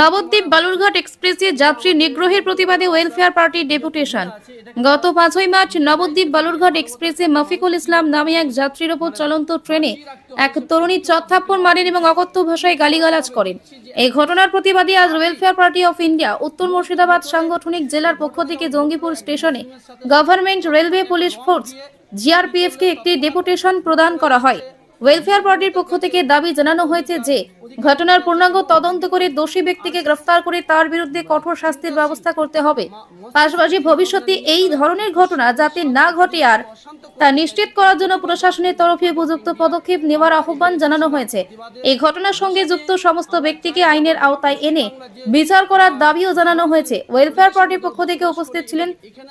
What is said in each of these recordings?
নবদ্বীপ বালুরঘাট এক্সপ্রেসে যাত্রী নিগ্রহের প্রতিবাদে ওয়েলফেয়ার পার্টির ডেপুটেশন। গত পাঁচই মার্চ নবদ্বীপ বালুরঘাট এক্সপ্রেসে মফিকুল ইসলাম নামে এক যাত্রীর ওপর চলন্ত ট্রেনে এক তরুণী চত্থাপ্পড় মারেন এবং অকথ্য ভাষায় গালিগালাজ করেন। এই ঘটনার প্রতিবাদে আজ ওয়েলফেয়ার পার্টি অফ ইন্ডিয়া, উত্তর মুর্শিদাবাদ সাংগঠনিক জেলার পক্ষ থেকে জঙ্গিপুর স্টেশনে গভর্নমেন্ট রেলওয়ে পুলিশ ফোর্স জিআরপিএফকে একটি ডেপুটেশন প্রদান করা হয়। ওয়েলফেয়ার পার্টির পক্ষ থেকে দাবি জানানো হয়েছে যে ঘটনার পূর্ণাঙ্গ তদন্ত করে দোষী ব্যক্তিকে গ্রেফতার করে তার বিরুদ্ধে কঠোর শাস্তির ব্যবস্থা করতে হবে। পাশাপাশি ভবিষ্যতে এই ধরনের ঘটনা যাতে না ঘটে আর তা নিশ্চিত করার জন্য প্রশাসনের তরফে উপযুক্ত পদক্ষেপ নেওয়ার আহ্বান জানানো হয়েছে। এই ঘটনার সঙ্গে যুক্ত সমস্ত ব্যক্তিকে আইনের আওতায় এনে বিচার করার দাবিও জানানো হয়েছে। ওয়েলফেয়ার পার্টির পক্ষ থেকে উপস্থিত ছিলেন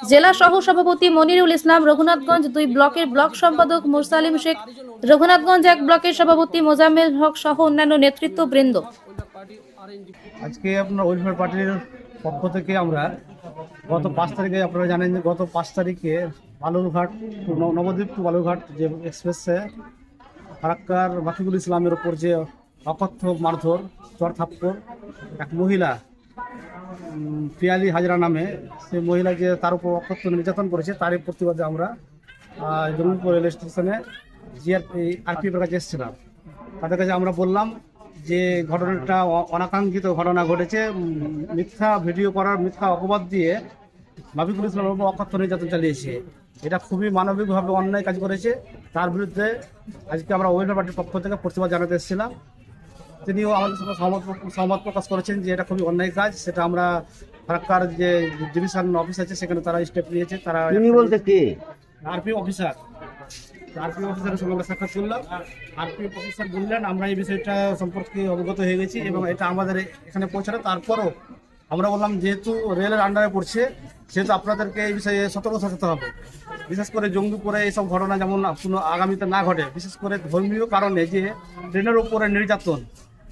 জেলা সহ সভাপতি মনিরুল ইসলাম, রঘুনাথগঞ্জ দুই ব্লকের ব্লক সম্পাদক মুরসালিম শেখ, রঘুনাথগঞ্জ এক ব্লকের সভাপতি মোজাম্মেল হক সহ অন্যান্য নেতৃত্ববৃন্দ আজকে আপনার ওয়েলফেয়ার পার্টির পক্ষ থেকে আমরা গত পাঁচ তারিখে আপনারা জানেন যে গত পাঁচ তারিখে বালুরঘাট নবদ্বীপ টু বালুরঘাট যে এক্সপ্রেসে ফারাক্কার মাফিকুল ইসলামের ওপর যে অকথ্য মারধর, চর থাপ্পড়, এক মহিলা পিয়ালি হাজরা নামে সেই মহিলা যে তার উপর অকথ্য নির্যাতন করেছে, তারই প্রতিবাদে আমরা জঙ্গিপুর রেল স্টেশনে জিআর আরপিএফের কাছে এসেছিলাম। তাদের কাছে আমরা বললাম যে ঘটনাটা অনাকাঙ্ক্ষিত ঘটনা ঘটেছে মিথ্যা ভিডিও করার মিথ্যা অপবাদ দিয়ে মাফিকুল ইসলামের উপর অকথ্য নির্যাতন চালিয়েছে। এটা খুবই মানবিকভাবে অন্যায় কাজ করেছে। তার বিরুদ্ধে আজকে আমরা ওয়েলফেয়ার পার্টির পক্ষ থেকে প্রতিবাদ জানাতে এসেছিলাম। তিনিও আমাদের সঙ্গে সহমত সহমত প্রকাশ করেছেন যে এটা খুবই অন্যায় কাজ। সেটা আমরা ফারাক্কার যে ডিভিশন অফিস আছে সেখানে তারা স্টেপ নিয়েছে। তারা আরপি অফিসার। আরপি অফিসারের সঙ্গে সাক্ষাৎ করলাম। আরপি অফিসার বললেন, আমরা এই বিষয়টা সম্পর্কে অবগত হয়ে গেছি এবং এটা আমাদের এখানে পৌঁছানো। তারপরও আমরা বললাম, যেহেতু রেলের আন্ডারে পড়ছে, সেহেতু আপনাদেরকে এই বিষয়ে সতর্ক থাকতে হবে। বিশেষ করে জঙ্গিপুরে এইসব ঘটনা যেমন কোনো আগামীতে না ঘটে, বিশেষ করে ধর্মীয় কারণে যে ট্রেনের উপরে নির্যাতন,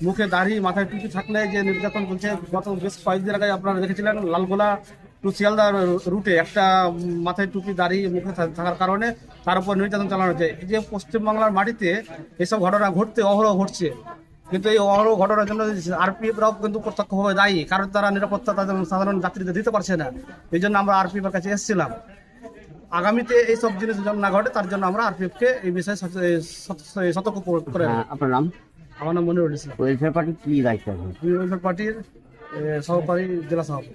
মুখে দাড়ি, মাথায় টুপি থাকলে যে নির্যাতন চলছে, গত বেশ কয়েকদিন আগে আপনারা দেখেছিলেন, লালগোলা টু শিয়ালদা রুটে একটা মাথায় টুপি দাড়ি মুখে থাকার কারণে তার উপর নির্যাতন চালানো হচ্ছে। এই যে পশ্চিমবাংলার মাটিতে এসব ঘটনা ঘটতে অহরহ ঘটছে। কিন্তু এই অহরহ ঘটনার জন্য আরপিএফরাও কিন্তু প্রত্যক্ষভাবে দায়ী। কারণ তারা নিরাপত্তা তাদের সাধারণ যাত্রীদের দিতে পারছে না। এই জন্য আমরা আরপিএফের কাছে এসেছিলাম। আগামীতে এইসব জিনিস যেন না ঘটে তার জন্য আমরা আরপিএফকে এই বিষয়ে সতর্ক করে হ্যাঁ, আপনার নাম? আমার নাম মনিরুল ইসলাম। ওয়েলফেয়ার পার্টি কি দায়িত্ব ওয়েলফেয়ার পার্টির সহকারী জেলা সভাপতি।